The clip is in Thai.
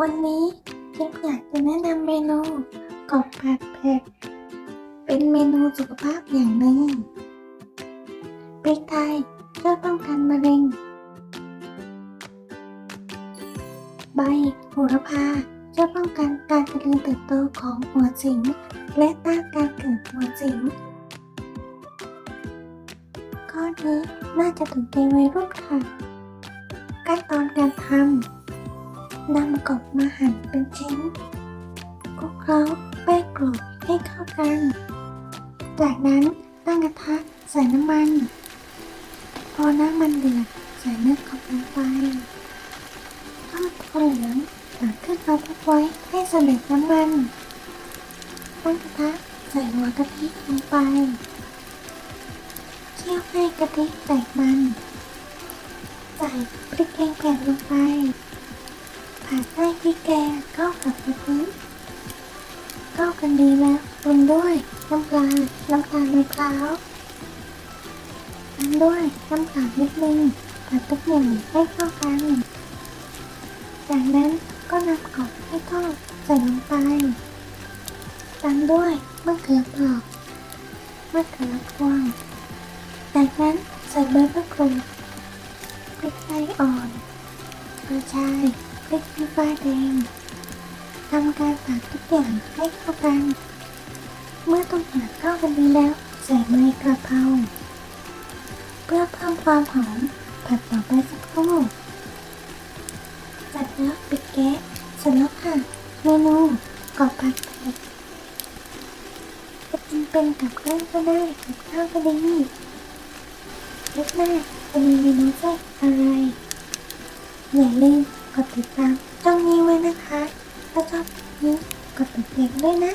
วันนี้เจ๊อยากจะแนะนำเมนูกบผัดเผ็ด เป็นเมนูสุขภาพอย่างหนึ่งพริกไทยช่วยป้องกันมะเร็ง ใบโหระพาช่วยป้องกันการเจริญเติบโตของหัวสิงและต้านการเกิดหัวสิงข้อนี้น่าจะถูกใจวัยรุ่นค่ะ ขั้นตอนการทำ นำกบมาหั่นเป็นชิ้นคลุกเคล้าแป้งกรอบให้เข้ากัน จากนั้นตั้งกระทะใส่น้ำมัน พอน้ำมันเดือดใส่เนื้อกบลงไปทอดพอเหลืองตักขึ้นมาพักไว้ให้เสด็จน้ำมันตั้งกระทะใส่หัวกะทิลงไปเคี่ยวให้กะทิแตกันดีแล้วปรุงด้วย น้ำปลา น้ำตาลมะพร้าวตามด้วยน้ำตาลนิดนึงผัดทุกอย่างให้เข้ากัน จากนั้นก็นำกรอบให้ทอดใส่ลงไป ตามด้วยมะเขือเปราะมะเขือพวงจากนั้นใส่ใบมะกรูดพริกไทยอ่อนกระชายพริกขี้ฟ้าแดง ทำการผัดทุกอย่างให้เข้ากัน เมื่อทุกอย่างเข้ากันดีแล้ว ใส่ใบกระเพราเพื่อเพิ่มความหอมผัดต่อไปสักครู่จัดแล้วปิดแก๊สเสร็จแล้วค่ะ เมนูกรอบผัดเผ็ดจะกินเป็นกับข้าวก็ได้กับข้าวก็ดีคลิปหน้าจะมีเมนูแซ่บอะไร อย่าลืมกดติดตามช่องนี้ไว้นะคะ ถ้าชอบนี้กดติดตามด้วยนะ